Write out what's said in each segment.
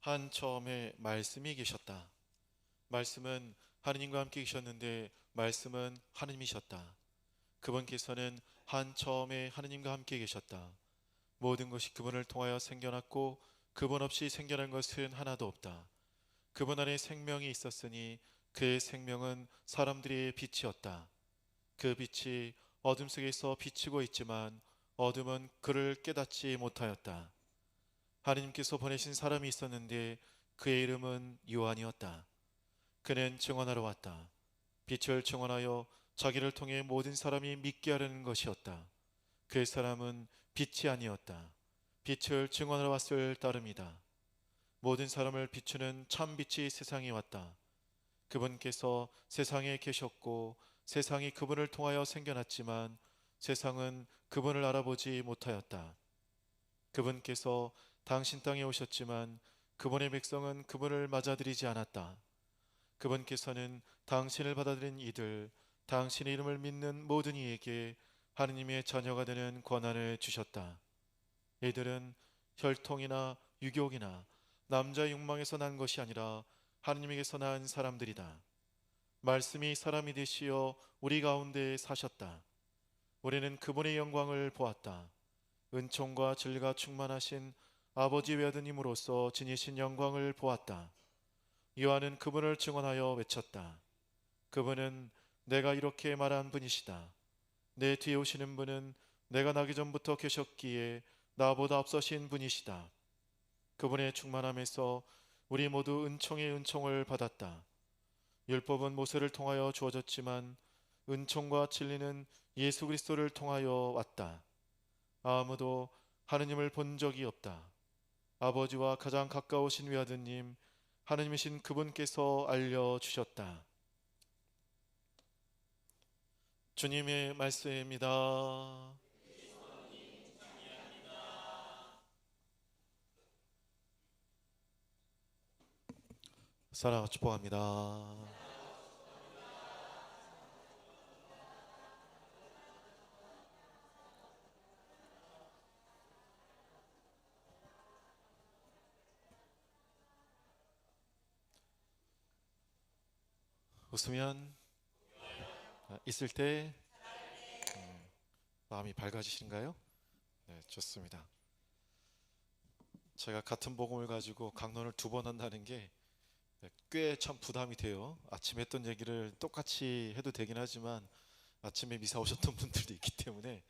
한 처음에 말씀이 계셨다. 말씀은 하느님과 함께 계셨는데 말씀은 하느님이셨다. 그분께서는 한 처음에 하느님과 함께 계셨다. 모든 것이 그분을 통하여 생겨났고 그분 없이 생겨난 것은 하나도 없다. 그분 안에 생명이 있었으니 그의 생명은 사람들의 빛이었다. 그 빛이 어둠 속에서 비치고 있지만 어둠은 그를 깨닫지 못하였다. 하느님께서 보내신 사람이 있었는데 그의 이름은 요한이었다. 그는 증언하러 왔다. 빛을 증언하여 자기를 통해 모든 사람이 믿게 하려는 것이었다. 그 사람은 빛이 아니었다. 빛을 증언하러 왔을 따름이다. 모든 사람을 비추는 참 빛이 세상에 왔다. 그분께서 세상에 계셨고 세상이 그분을 통하여 생겨났지만 세상은 그분을 알아보지 못하였다. 그분께서 당신 땅에 오셨지만 그분의 백성은 그분을 맞아들이지 않았다. 그분께서는 당신을 받아들인 이들, 당신의 이름을 믿는 모든 이에게 하느님의 자녀가 되는 권한을 주셨다. 이들은 혈통이나 유교이나 남자의 욕망에서 난 것이 아니라 하느님에게서 난 사람들이다. 말씀이 사람이 되시어 우리 가운데 사셨다. 우리는 그분의 영광을 보았다. 은총과 진리가 충만하신 아버지 외아드님으로서 지니신 영광을 보았다. 요한은 그분을 증언하여 외쳤다. 그분은 내가 이렇게 말한 분이시다. 내 뒤에 오시는 분은 내가 나기 전부터 계셨기에 나보다 앞서신 분이시다. 그분의 충만함에서 우리 모두 은총의 은총을 받았다. 율법은 모세를 통하여 주어졌지만 은총과 진리는 예수 그리스도를 통하여 왔다. 아무도 하느님을 본 적이 없다. 아버지와 가장 가까우신 외아드님, 하느님이신 그분께서 알려주셨다. 주님의 말씀입니다. 사랑과 축복합니다. 웃으면 있을 때 음, 마음이 밝아지신가요? 네, 좋습니다. 제가 같은 복음을 가지고 강론을 두 번 한다는 게 꽤 참 부담이 돼요. 아침에 했던 얘기를 똑같이 해도 되긴 하지만 아침에 미사 오셨던 분들도 있기 때문에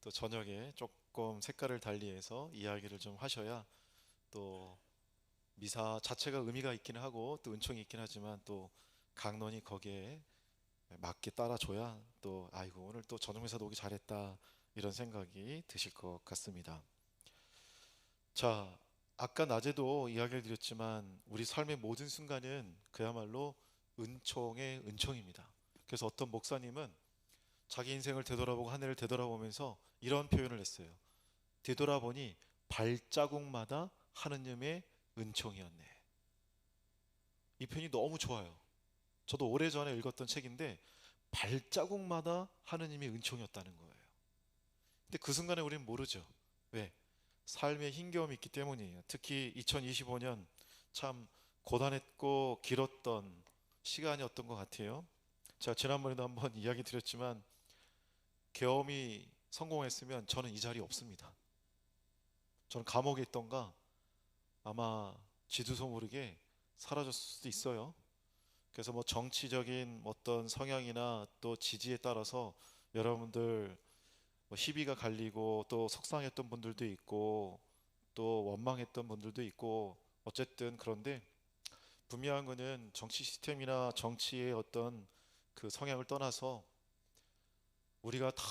또 저녁에 조금 색깔을 달리해서 이야기를 좀 하셔야 또 미사 자체가 의미가 있긴 하고 또 은총이 있긴 하지만 또 강론이 거기에 맞게 따라줘야 또 아이고 오늘 또 전용회사도 오기 잘했다 이런 생각이 드실 것 같습니다. 자 아까 낮에도 이야기를 드렸지만 우리 삶의 모든 순간은 그야말로 은총의 은총입니다. 그래서 어떤 목사님은 자기 인생을 되돌아보고 한 해를 되돌아보면서 이런 표현을 했어요. 되돌아보니 발자국마다 하느님의 은총이었네. 이 표현이 너무 좋아요. 저도 오래전에 읽었던 책인데 발자국마다 하느님의 은총이었다는 거예요. 근데 그 순간에 우리는 모르죠. 왜? 삶의 힘겨움이 있기 때문이에요. 특히 2025년 참 고단했고 길었던 시간이었던 것 같아요. 제가 지난번에도 한번 이야기 드렸지만 계엄이 성공했으면 저는 이 자리에 없습니다. 저는 감옥에 있던가 아마 지두소 모르게 사라졌을 수도 있어요. 그래서 뭐 정치적인 어떤 성향이나 또 지지에 따라서 여러분들 뭐 희비가 갈리고 또 속상했던 분들도 있고 또 원망했던 분들도 있고 어쨌든 그런데 분명한 거는 정치 시스템이나 정치의 어떤 그 성향을 떠나서 우리가 다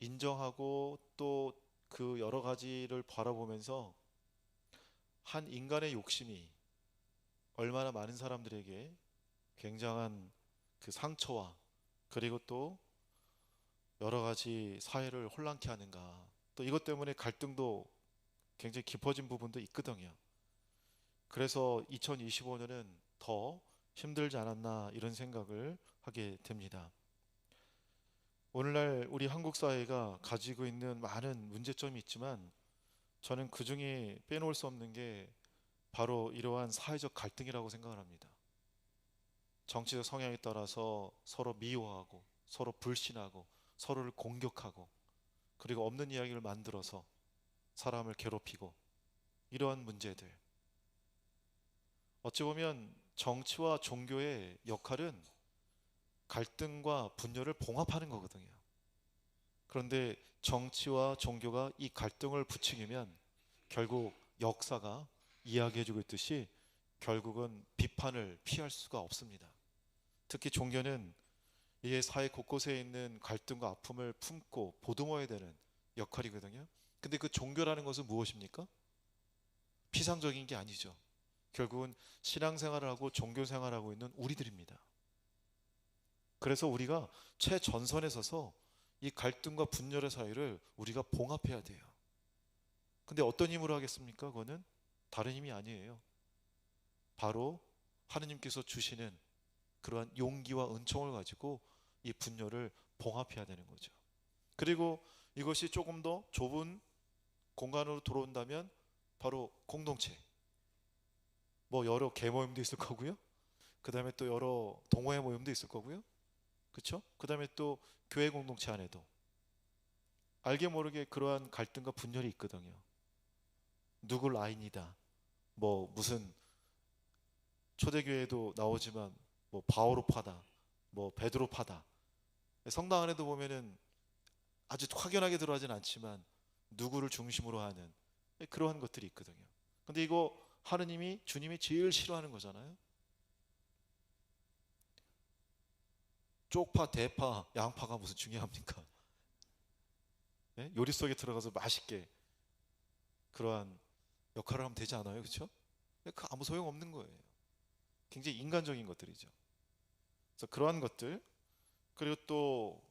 인정하고 또 그 여러 가지를 바라보면서 한 인간의 욕심이 얼마나 많은 사람들에게 굉장한 그 상처와 그리고 또 여러 가지 사회를 혼란케 하는가 또 이것 때문에 갈등도 굉장히 깊어진 부분도 있거든요. 그래서 2025년은 더 힘들지 않았나 이런 생각을 하게 됩니다. 오늘날 우리 한국 사회가 가지고 있는 많은 문제점이 있지만 저는 그 중에 빼놓을 수 없는 게 바로 이러한 사회적 갈등이라고 생각을 합니다. 정치적 성향에 따라서 서로 미워하고 서로 불신하고 서로를 공격하고 그리고 없는 이야기를 만들어서 사람을 괴롭히고 이러한 문제들. 어찌 보면 정치와 종교의 역할은 갈등과 분열을 봉합하는 거거든요. 그런데 정치와 종교가 이 갈등을 부추기면 결국 역사가 이야기해주고 있듯이 결국은 비판을 피할 수가 없습니다. 특히 종교는 이 사회 곳곳에 있는 갈등과 아픔을 품고 보듬어야 되는 역할이거든요. 근데 그 종교라는 것은 무엇입니까? 피상적인 게 아니죠. 결국은 신앙생활을 하고 종교생활을 하고 있는 우리들입니다. 그래서 우리가 최전선에 서서 이 갈등과 분열의 사이를 우리가 봉합해야 돼요. 근데 어떤 힘으로 하겠습니까? 그거는 다른 힘이 아니에요. 바로 하느님께서 주시는 그러한 용기와 은총을 가지고 이 분열을 봉합해야 되는 거죠. 그리고 이것이 조금 더 좁은 공간으로 들어온다면 바로 공동체. 뭐 여러 개모임도 있을 거고요. 그 다음에 또 여러 동호회 모임도 있을 거고요. 그렇죠? 그 다음에 또 교회 공동체 안에도 알게 모르게 그러한 갈등과 분열이 있거든요. 누구 라인이다. 뭐 무슨 초대교회도 나오지만 뭐 바오로 파다. 뭐 베드로 파다. 성당 안에도 보면은 아주 확연하게 들어가진 않지만 누구를 중심으로 하는 그러한 것들이 있거든요. 근데 이거 하느님이 주님이 제일 싫어하는 거잖아요. 쪽파, 대파, 양파가 무슨 중요합니까? 네? 요리 속에 들어가서 맛있게 그러한 역할을 하면 되지 않아요, 그렇죠? 그 아무 소용 없는 거예요. 굉장히 인간적인 것들이죠. 그래서 그러한 것들 그리고 또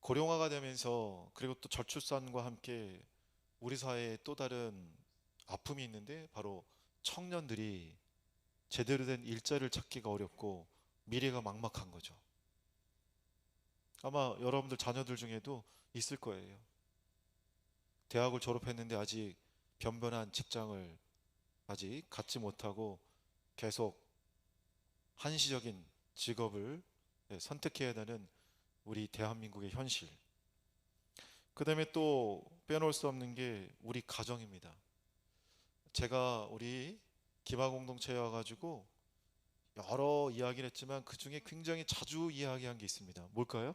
고령화가 되면서 그리고 또 저출산과 함께 우리 사회에 또 다른 아픔이 있는데 바로 청년들이 제대로 된 일자리를 찾기가 어렵고 미래가 막막한 거죠. 아마 여러분들 자녀들 중에도 있을 거예요. 대학을 졸업했는데 아직 변변한 직장을 아직 갖지 못하고 계속 한시적인 직업을 예, 선택해야 되는 우리 대한민국의 현실. 그 다음에 또 빼놓을 수 없는 게 우리 가정입니다. 제가 우리 기마 공동체에 와가지고 여러 이야기를 했지만 그 중에 굉장히 자주 이야기한 게 있습니다. 뭘까요?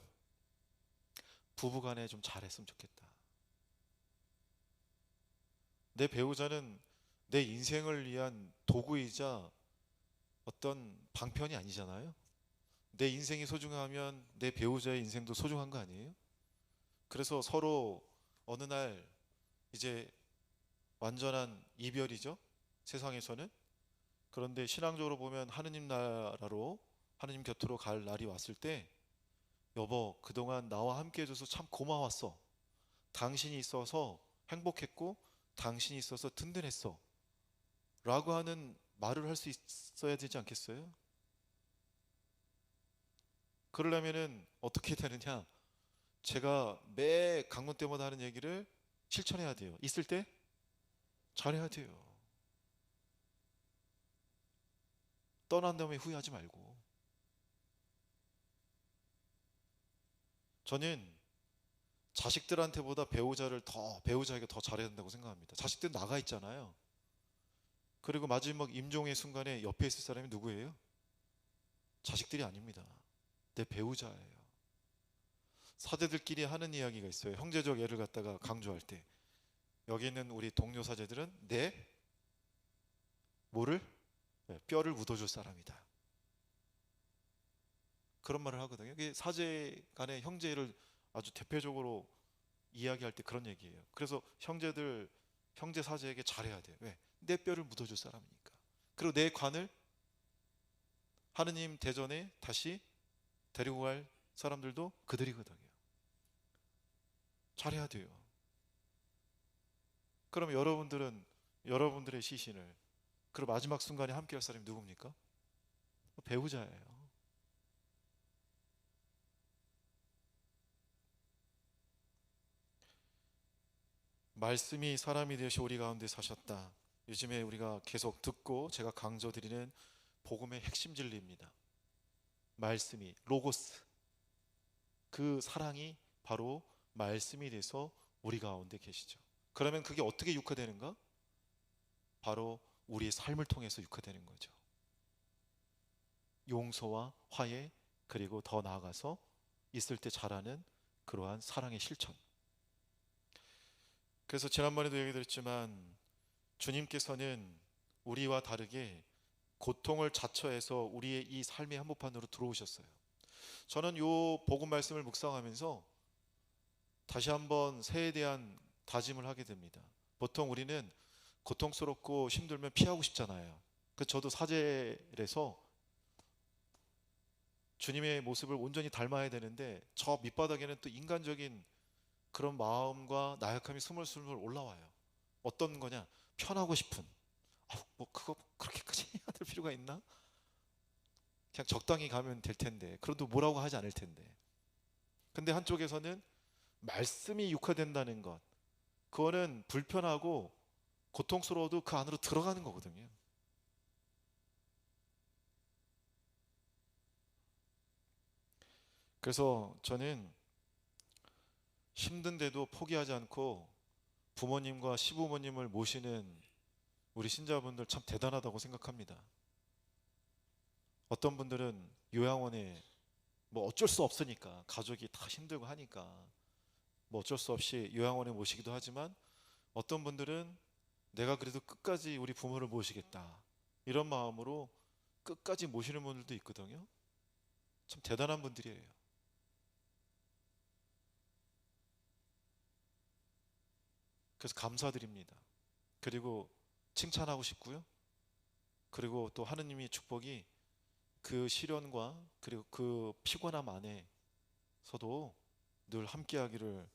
부부간에 좀 잘했으면 좋겠다. 내 배우자는 내 인생을 위한 도구이자 어떤 방편이 아니잖아요. 내 인생이 소중하면 내 배우자의 인생도 소중한 거 아니에요? 그래서 서로 어느 날 이제 완전한 이별이죠. 세상에서는. 그런데 신앙적으로 보면 하느님 나라로 하느님 곁으로 갈 날이 왔을 때 여보, 그동안 나와 함께 해줘서 참 고마웠어. 당신이 있어서 행복했고, 당신이 있어서 든든했어. 라고 하는 말을 할 수 있어야 되지 않겠어요? 그러려면은 어떻게 되느냐? 제가 매 강론 때마다 하는 얘기를 실천해야 돼요. 있을 때 잘해야 돼요. 떠난 다음에 후회하지 말고. 저는 자식들한테보다 배우자를 더 배우자에게 더 잘해야 된다고 생각합니다. 자식들 나가 있잖아요. 그리고 마지막 임종의 순간에 옆에 있을 사람이 누구예요? 자식들이 아닙니다. 내 배우자예요. 사제들끼리 하는 이야기가 있어요. 형제적 예를 갖다가 강조할 때 여기 있는 우리 동료 사제들은 내 뭐를 네, 뼈를 묻어줄 사람이다. 그런 말을 하거든요. 사제 간의 형제를 아주 대표적으로 이야기할 때 그런 얘기예요. 그래서 형제들 형제 사제에게 잘해야 돼. 왜? 내 뼈를 묻어줄 사람이니까. 그리고 내 관을 하느님 대전에 다시 데리고 갈 사람들도 그들이거든요. 잘해야 돼요. 그럼 여러분들은 여러분들의 시신을 그 마지막 순간에 함께 할 사람이 누굽니까? 배우자예요. 말씀이 사람이 되시 우리 가운데 사셨다. 요즘에 우리가 계속 듣고 제가 강조드리는 복음의 핵심 진리입니다. 말씀이 로고스 그 사랑이 바로 말씀이 돼서 우리 가운데 계시죠. 그러면 그게 어떻게 육화되는가? 바로 우리의 삶을 통해서 육화되는 거죠. 용서와 화해 그리고 더 나아가서 있을 때 자라는 그러한 사랑의 실천. 그래서 지난번에도 얘기 드렸지만 주님께서는 우리와 다르게 고통을 자처해서 우리의 이 삶의 한복판으로 들어오셨어요. 저는 요 복음 말씀을 묵상하면서 다시 한번 새에 대한 다짐을 하게 됩니다. 보통 우리는 고통스럽고 힘들면 피하고 싶잖아요. 그 저도 사제에서 주님의 모습을 온전히 닮아야 되는데 저 밑바닥에는 또 인간적인 그런 마음과 나약함이 스물스물 올라와요. 어떤 거냐? 편하고 싶은. 아, 뭐 그거 그렇게까지 해야 될 필요가 있나? 그냥 적당히 가면 될 텐데. 그래도 뭐라고 하지 않을 텐데. 근데 한쪽에서는 말씀이 육화된다는 것. 그거는 불편하고 고통스러워도 그 안으로 들어가는 거거든요. 그래서 저는 힘든데도 포기하지 않고 부모님과 시부모님을 모시는 우리 신자분들 참 대단하다고 생각합니다. 어떤 분들은 요양원에 뭐 어쩔 수 없으니까 가족이 다 힘들고 하니까 뭐 어쩔 수 없이 요양원에 모시기도 하지만 어떤 분들은 내가 그래도 끝까지 우리 부모를 모시겠다 이런 마음으로 끝까지 모시는 분들도 있거든요. 참 대단한 분들이에요. 그래서 감사드립니다. 그리고 칭찬하고 싶고요. 그리고 또 하느님의 축복이 그 시련과 그리고 그 피곤함 안에서도 늘 함께 하기를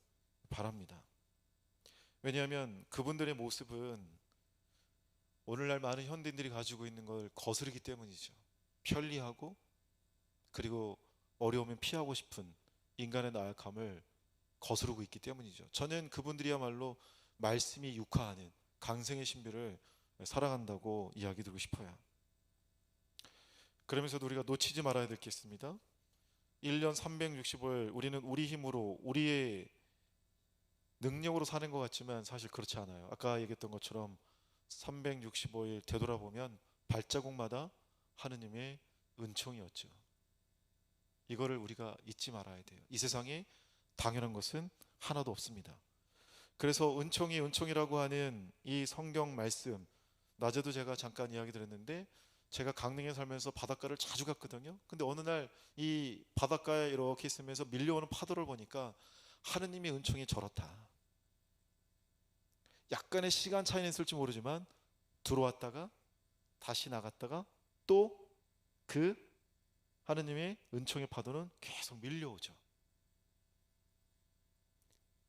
바랍니다. 왜냐하면 그분들의 모습은 오늘날 많은 현대인들이 가지고 있는 걸 거스르기 때문이죠. 편리하고 그리고 어려우면 피하고 싶은 인간의 나약함을 거스르고 있기 때문이죠. 저는 그분들이야말로 말씀이 육화하는 강생의 신비를 살아간다고 이야기 드리고 싶어요. 그러면서도 우리가 놓치지 말아야 될 게 있습니다. 1년 365일 우리는 우리 힘으로 우리의 능력으로 사는 것 같지만 사실 그렇지 않아요. 아까 얘기했던 것처럼 365일 되돌아보면 발자국마다 하느님의 은총이었죠. 이거를 우리가 잊지 말아야 돼요. 이 세상에 당연한 것은 하나도 없습니다. 그래서 은총이 은총이라고 하는 이 성경 말씀 낮에도 제가 잠깐 이야기 드렸는데 제가 강릉에 살면서 바닷가를 자주 갔거든요. 근데 어느 날 이 바닷가에 이렇게 있으면서 밀려오는 파도를 보니까 하느님의 은총이 저렇다. 약간의 시간 차이는 있을지 모르지만 들어왔다가 다시 나갔다가 또 그 하느님의 은총의 파도는 계속 밀려오죠.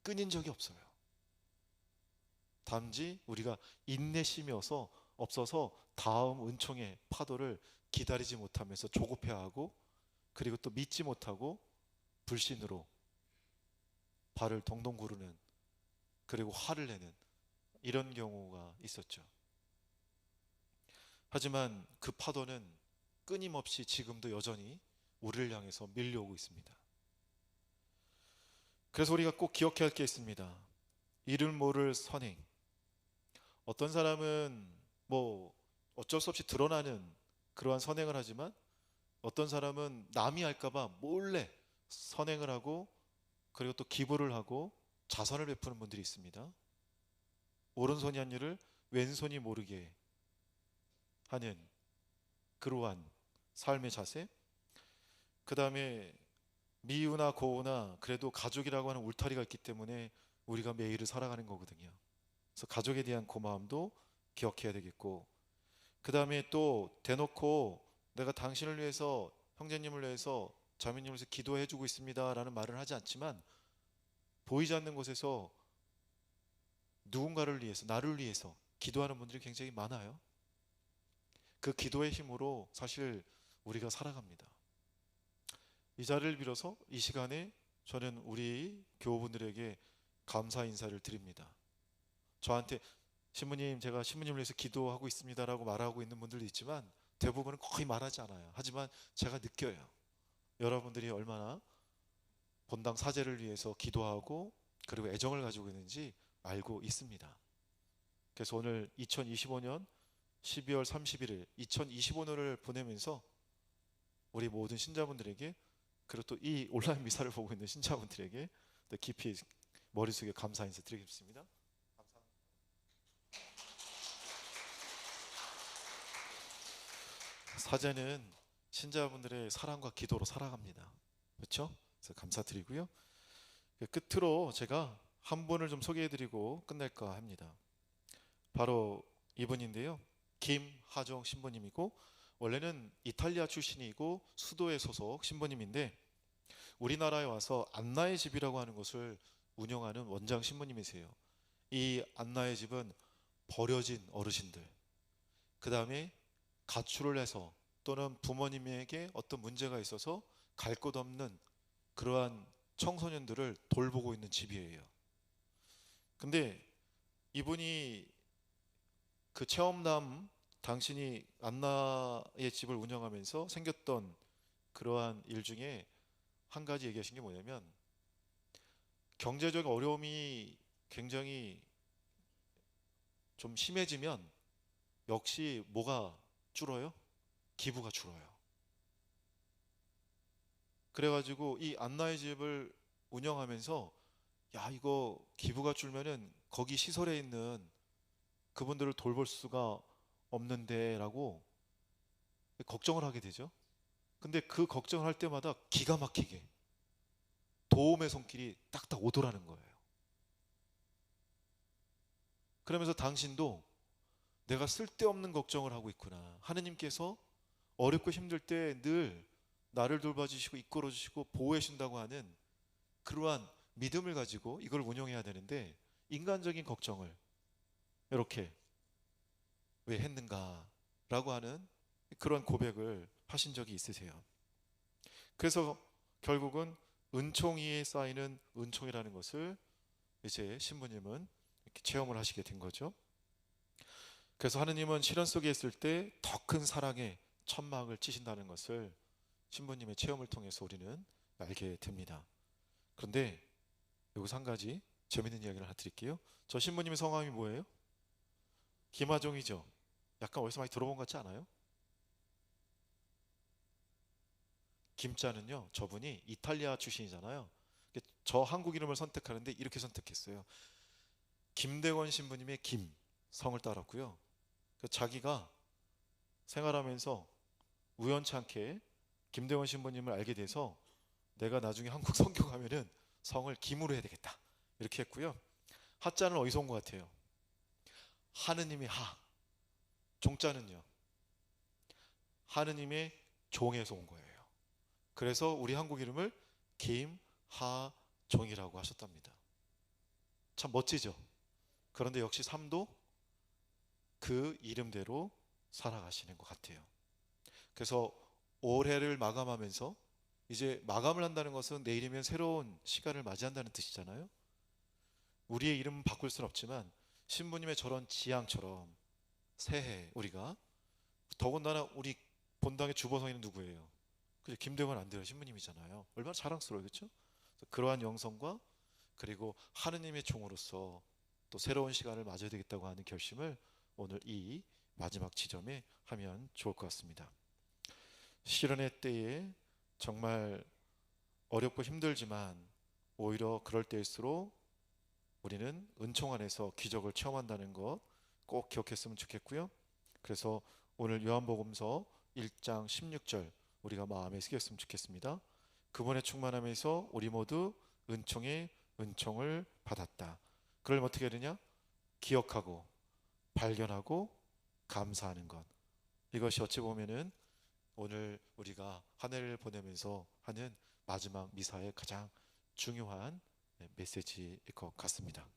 끊인 적이 없어요. 단지 우리가 인내심이어서 없어서 다음 은총의 파도를 기다리지 못하면서 조급해하고 그리고 또 믿지 못하고 불신으로 발을 동동 구르는 그리고 화를 내는 이런 경우가 있었죠. 하지만 그 파도는 끊임없이 지금도 여전히 우리를 향해서 밀려오고 있습니다. 그래서 우리가 꼭 기억해야 할 게 있습니다. 이를 모를 선행. 어떤 사람은 뭐 어쩔 수 없이 드러나는 그러한 선행을 하지만 어떤 사람은 남이 할까봐 몰래 선행을 하고 그리고 또 기부를 하고 자선을 베푸는 분들이 있습니다. 오른손이 한 일을 왼손이 모르게 하는 그러한 삶의 자세. 그 다음에 미우나 고우나 그래도 가족이라고 하는 울타리가 있기 때문에 우리가 매일을 살아가는 거거든요. 그래서 가족에 대한 고마움도 기억해야 되겠고 그 다음에 또 대놓고 내가 당신을 위해서 형제님을 위해서 자매님을 위해서 기도해주고 있습니다라는 말을 하지 않지만 보이지 않는 곳에서 누군가를 위해서 나를 위해서 기도하는 분들이 굉장히 많아요. 그 기도의 힘으로 사실 우리가 살아갑니다. 이 자리를 빌어서 이 시간에 저는 우리 교우분들에게 감사 인사를 드립니다. 저한테 신부님 제가 신부님을 위해서 기도하고 있습니다라고 말하고 있는 분들도 있지만 대부분은 거의 말하지 않아요. 하지만 제가 느껴요. 여러분들이 얼마나 본당 사제를 위해서 기도하고 그리고 애정을 가지고 있는지 알고 있습니다. 그래서 오늘 2025년 12월 31일 2025년을 보내면서 우리 모든 신자분들에게 그리고 또 이 온라인 미사를 보고 있는 신자분들에게 또 깊이 머릿속에 감사 인사 드리겠습니다. 사제는 신자분들의 사랑과 기도로 살아갑니다. 그렇죠? 그래서 감사드리고요. 그 끝으로 제가 한 분을 좀 소개해드리고 끝낼까 합니다. 바로 이분인데요. 김하정 신부님이고 원래는 이탈리아 출신이고 수도에 소속 신부님인데 우리나라에 와서 안나의 집이라고 하는 곳을 운영하는 원장 신부님이세요. 이 안나의 집은 버려진 어르신들, 그 다음에 가출을 해서 또는 부모님에게 어떤 문제가 있어서 갈 곳 없는 그러한 청소년들을 돌보고 있는 집이에요. 근데 이분이 그 체험남 당신이 안나의 집을 운영하면서 생겼던 그러한 일 중에 한 가지 얘기하신 게 뭐냐면 경제적 어려움이 굉장히 좀 심해지면 역시 뭐가 줄어요? 기부가 줄어요. 그래가지고 이 안나의 집을 운영하면서 야 이거 기부가 줄면은 거기 시설에 있는 그분들을 돌볼 수가 없는데라고 걱정을 하게 되죠. 근데 그 걱정을 할 때마다 기가 막히게 도움의 손길이 딱딱 오더라는 거예요. 그러면서 당신도 내가 쓸데없는 걱정을 하고 있구나. 하느님께서 어렵고 힘들 때 늘 나를 돌봐주시고 이끌어주시고 보호해준다고 하는 그러한 믿음을 가지고 이걸 운영해야 되는데 인간적인 걱정을 이렇게 왜 했는가라고 하는 그런 고백을 하신 적이 있으세요. 그래서 결국은 은총이 쌓이는 은총이라는 것을 이제 신부님은 체험을 하시게 된 거죠. 그래서 하느님은 시련 속에 있을 때 더 큰 사랑의 천막을 치신다는 것을 신부님의 체험을 통해서 우리는 알게 됩니다. 그런데 여기서 한 가지 재밌는 이야기를 하나 드릴게요. 저 신부님의 성함이 뭐예요? 김하종이죠. 약간 어디서 많이 들어본 것 같지 않아요? 김자는요, 저분이 이탈리아 출신이잖아요. 저 한국 이름을 선택하는데 이렇게 선택했어요. 김대원 신부님의 김 성을 따랐고요. 그 자기가 생활하면서 우연찮게 김대원 신부님을 알게 돼서 내가 나중에 한국 성교 가면은 성을 김으로 해야 되겠다 이렇게 했고요. 하자는 어디서 온 것 같아요? 하느님의 하 종자는요 하느님의 종에서 온 거예요. 그래서 우리 한국 이름을 김하종이라고 하셨답니다. 참 멋지죠. 그런데 역시 삶도 그 이름대로 살아가시는 것 같아요. 그래서 올해를 마감하면서 이제 마감을 한다는 것은 내일이면 새로운 시간을 맞이한다는 뜻이잖아요. 우리의 이름은 바꿀 수는 없지만 신부님의 저런 지향처럼 새해 우리가 더군다나 우리 본당의 주보성이는 누구예요? 그죠? 김대건 안 돼요. 신부님이잖아요. 얼마나 자랑스러워요. 그렇죠? 그러한 영성과 그리고 하느님의 종으로서 또 새로운 시간을 맞아야 되겠다고 하는 결심을 오늘 이 마지막 지점에 하면 좋을 것 같습니다. 시련의 때에 정말 어렵고 힘들지만 오히려 그럴 때일수록 우리는 은총 안에서 기적을 체험한다는 것 꼭 기억했으면 좋겠고요. 그래서 오늘 요한복음서 1장 16절 우리가 마음에 새겼으면 좋겠습니다. 그분의 충만함에서 우리 모두 은총의 은총을 받았다. 그걸 어떻게 되냐? 기억하고 발견하고 감사하는 것. 이것이 어찌 보면은 오늘 우리가 한 해를 보내면서 하는 마지막 미사의 가장 중요한 메시지일 것 같습니다.